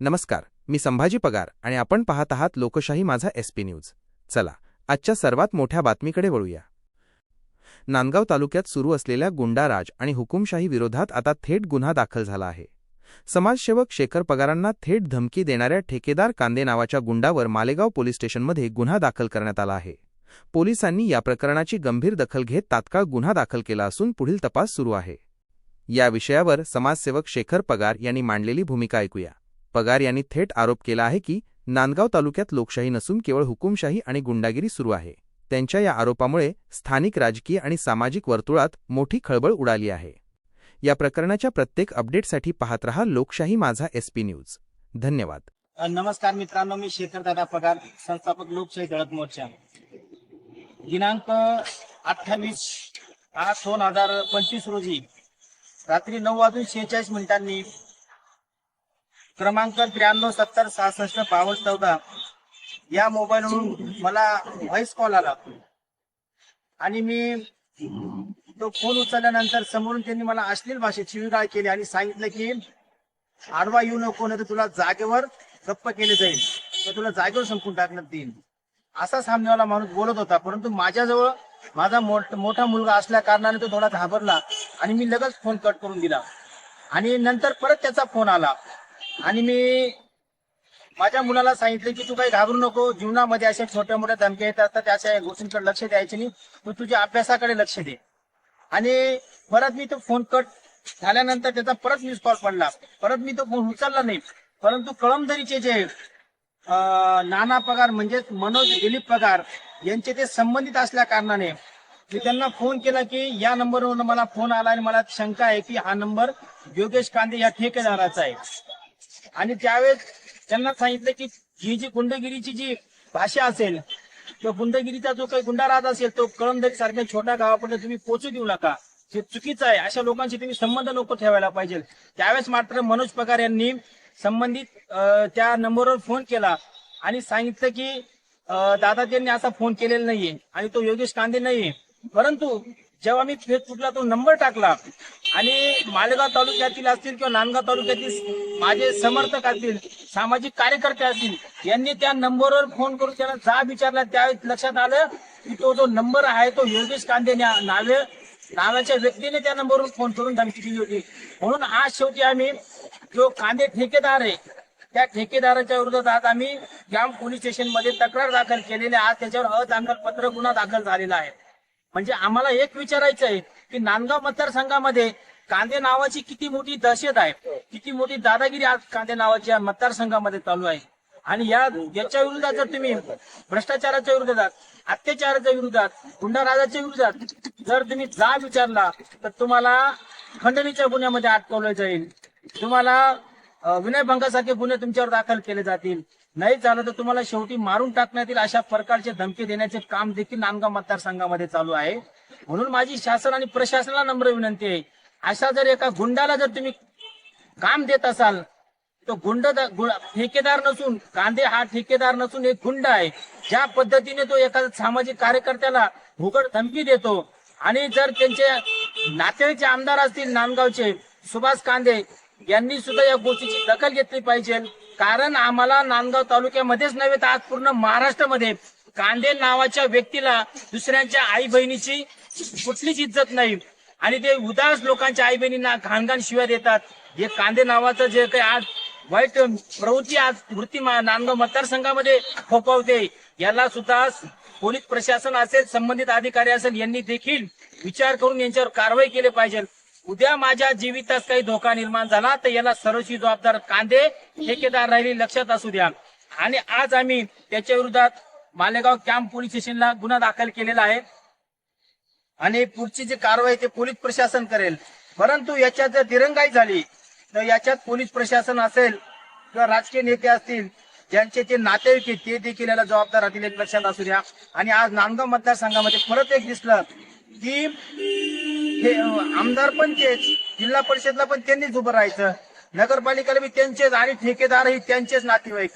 नमस्कार मी संभाजी पगार आणि आपण पाहत आहात लोकशाही माझा एसपी न्यूज. चला आजच्या सर्वात मोठ्या बातमीकडे वळूया. नांदगाव तालुक्यात सुरू असलेल्या गुंडाराज आणि हुकुमशाही विरोधात आता थेट गुन्हा दाखल झाला आहे. समाजसेवक शेखर पगारांना थेट धमकी देणाऱ्या ठेकेदार कांदे नावाच्या गुंडावर मालेगाव पोलीस स्टेशनमध्ये गुन्हा दाखल करण्यात आला आहे. पोलिसांनी या प्रकरणाची गंभीर दखल घेत तात्काळ गुन्हा दाखल केला असून पुढील तपास सुरू आहे. या विषयावर समाजसेवक शेखर पगार यांनी मांडलेली भूमिका ऐकूया. पगार यांनी थेट आरोप केला आहे की नांदगाव तालुक्यात लोकशाही नसून केवळ हुकुमशाही आणि गुंडागिरी सुरू आहे. त्यांच्या या आरोपामुळे स्थानिक राजकीय आणि सामाजिक वर्तुळात मोठी खळबळ उडाली आहे. या प्रकरणाच्या प्रत्येक अपडेटसाठी पाहत रहा लोकशाही माझा एसपी न्यूज. धन्यवाद. नमस्कार मित्रांनो मी शेखर दादा पगार संस्थापक लोकशाही दळत मोर्चा. दिनांक अठ्ठावीस आठ दोन हजार पंचवीस रोजी रात्री नऊ वाजून शेहेचाळीस मिनिटांनी क्रमांक त्र्याण्णव सत्तर सहासष्ट बावन्न चौदा. या मोबाईलवरून मला व्हॉइस कॉल आला. आणि मी तो फोन उचलल्यानंतर समोरून त्यांनी मला अश्लील भाषेत शिवीगाळ केली आणि सांगितलं की आडवा येऊ नको नाही तर तुला जागेवर गप्प केले जाईल. तर तुला जागेवर संपून टाकण्यात येईल. असा सामनेवाला माणूस बोलत होता परंतु माझ्याजवळ माझा मोठ- मोठा मुलगा असल्या कारणाने तो थोडा घाबरला आणि मी लगेच फोन कट करून दिला. आणि नंतर परत त्याचा फोन आला. आणि मी माझ्या मुलाला सांगितलं की तू काही घाबरू नको. जीवनामध्ये अशा छोट्या मोठ्या धमक्या येतात असतात त्याच्या गोष्टींकडे लक्ष द्यायचे नाही. तू तुझ्या अभ्यासाकडे लक्ष दे. आणि परत मी तो फोन कट झाल्यानंतर त्याचा परत मिस कॉल पडला. परत मी तो फोन उचलला नाही. परंतु कळमधरीचे जे नाना पगार म्हणजेच मनोज दिलीप पगार यांचे ते संबंधित असल्या कारणाने मी त्यांना फोन केला की या नंबरवरून मला फोन आला आणि मला शंका आहे की हा नंबर योगेश कांदे या ठेकेदाराचा आहे. आणि त्यावेळेस त्यांना सांगितलं की ही जी गुंडगिरीची जी भाषा असेल किंवा गुंडगिरीचा जो काही गुंडा राहत असेल तो कळमदरी सारख्या छोट्या गावापर्यंत तुम्ही पोचू देऊ नका. हे चुकीचं आहे. अशा लोकांशी तुम्ही संबंध नको ठेवायला पाहिजे. त्यावेळेस मात्र मनोज पगार यांनी संबंधित त्या नंबरवर फोन केला आणि सांगितलं की अं, दादा त्यांनी असा फोन केलेला नाहीये आणि तो योगेश कांदे नाहीये. परंतु जेव्हा मी फेसबुकला तो नंबर टाकला आणि मालेगाव तालुक्यातील असतील किंवा नांदगाव तालुक्यातील माझे समर्थक असतील सामाजिक कार्यकर्ते असतील यांनी त्या नंबरवर फोन करून त्याला जा विचारला. त्यावेळी लक्षात आलं की तो जो नंबर आहे तो योगेश कांदे नावे नावाच्या व्यक्तीने त्या नंबरवर फोन करून धमकी दिली होती. म्हणून आज शेवटी आम्ही जो कांदे ठेकेदार आहे त्या ठेकेदाराच्या विरोधात आज आम्ही जाम पोलीस स्टेशनमध्ये तक्रार दाखल केलेली आज त्याच्यावर अदांगलपत्र गुन्हा दाखल झालेला आहे. म्हणजे आम्हाला एक विचारायचं आहे की नांदगाव मतदारसंघामध्ये कांदे नावाची किती मोठी दहशत आहे? किती मोठी दादागिरी आज कांदे नावाच्या मतदारसंघामध्ये चालू आहे? आणि या याच्या विरोधात जर तुम्ही भ्रष्टाचाराच्या विरोधात अत्याचाराच्या विरोधात गुंडाराजाच्या विरोधात जर तुम्ही जा विचारला तर तुम्हाला खंडणीच्या गुन्ह्यामध्ये अटकवलं जाईल. तुम्हाला विनयभंगासारखे गुन्हे तुमच्यावर दाखल केले जातील. नाही झालं तर तुम्हाला शेवटी मारून टाकण्यात येईल अशा प्रकारचे धमकी देण्याचे काम देखील नांदगाव मतदारसंघामध्ये चालू आहे. म्हणून माझी शासन आणि प्रशासनाला नम्र विनंती आहे. अशा जर एका गुंडाला जर तुम्ही काम देत असाल तो गुंड गु- ठेकेदार नसून कांदे हा ठेकेदार नसून एक गुंड आहे. ज्या पद्धतीने तो एखाद्या सामाजिक कार्यकर्त्याला भुगड धमकी देतो आणि जर त्यांचे नातेवाईचे आमदार असतील नांदगावचे सुभाष कांदे यांनी सुद्धा या गोष्टीची दखल घेतली पाहिजे. कारण आम्हाला नांदगाव तालुक्यामध्येच नव्हे तर आज पूर्ण महाराष्ट्रामध्ये कांदे नावाच्या व्यक्तीला दुसऱ्यांच्या आई बहिणीची कुठलीच इज्जत नाही. आणि ते उदास लोकांच्या आई बहिणींना घाणघाण शिव्या देतात. हे कांदे नावाचं जे काही आज वाईट प्रवृत्ती आज वृत्ती मा- नांदगाव मतदारसंघामध्ये फोफावते. याला सुद्धा पोलीस प्रशासन असेल संबंधित अधिकारी असेल यांनी देखील विचार करून यांच्यावर कारवाई केली पाहिजे. उद्या माझ्या जीवितात काही धोका निर्माण झाला तर याला सर्वशी जबाबदार कांदे ठेकेदार राहिली लक्षात असू द्या. आणि आज आम्ही त्याच्या विरोधात मालेगाव कॅम्प पोलीस स्टेशनला गुन्हा दाखल केलेला आहे. आणि पुढची जी कारवाई ते पोलीस प्रशासन करेल. परंतु याच्यात जर दिरंगाई झाली तर याच्यात पोलीस प्रशासन असेल किंवा राजकीय नेते असतील ज्यांचे ते नातेवाईक आहेत ते देखील याला जबाबदार राहतील एक लक्षात असू द्या. आणि आज नांदगाव मतदारसंघामध्ये परत एक दिसलं की हे आमदार पण तेच. जिल्हा परिषदला पण त्यांनीच उभं राहायचं. नगरपालिकेला बी त्यांचेच आणि ठेकेदारही त्यांचेच नातेवाईक.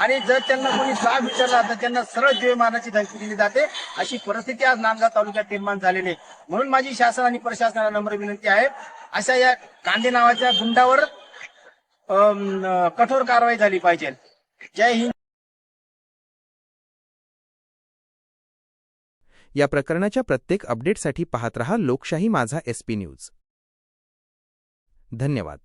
आणि जर त्यांना कोणी जाब विचारला तर त्यांना सरळ जीवे मारण्याची धमकी दिली जाते. अशी परिस्थिती आज नांदगाव तालुक्यात निर्माण झालेली आहे. म्हणून माझी शासन आणि प्रशासनाला नम्र विनंती आहे. अशा या कांदे नावाच्या गुंडावर कठोर कारवाई झाली पाहिजे. जय हिंद. या प्रकरणाच्या प्रत्येक अपडेटसाठी पाहत रहा लोकशाही माझा एसपी न्यूज. धन्यवाद.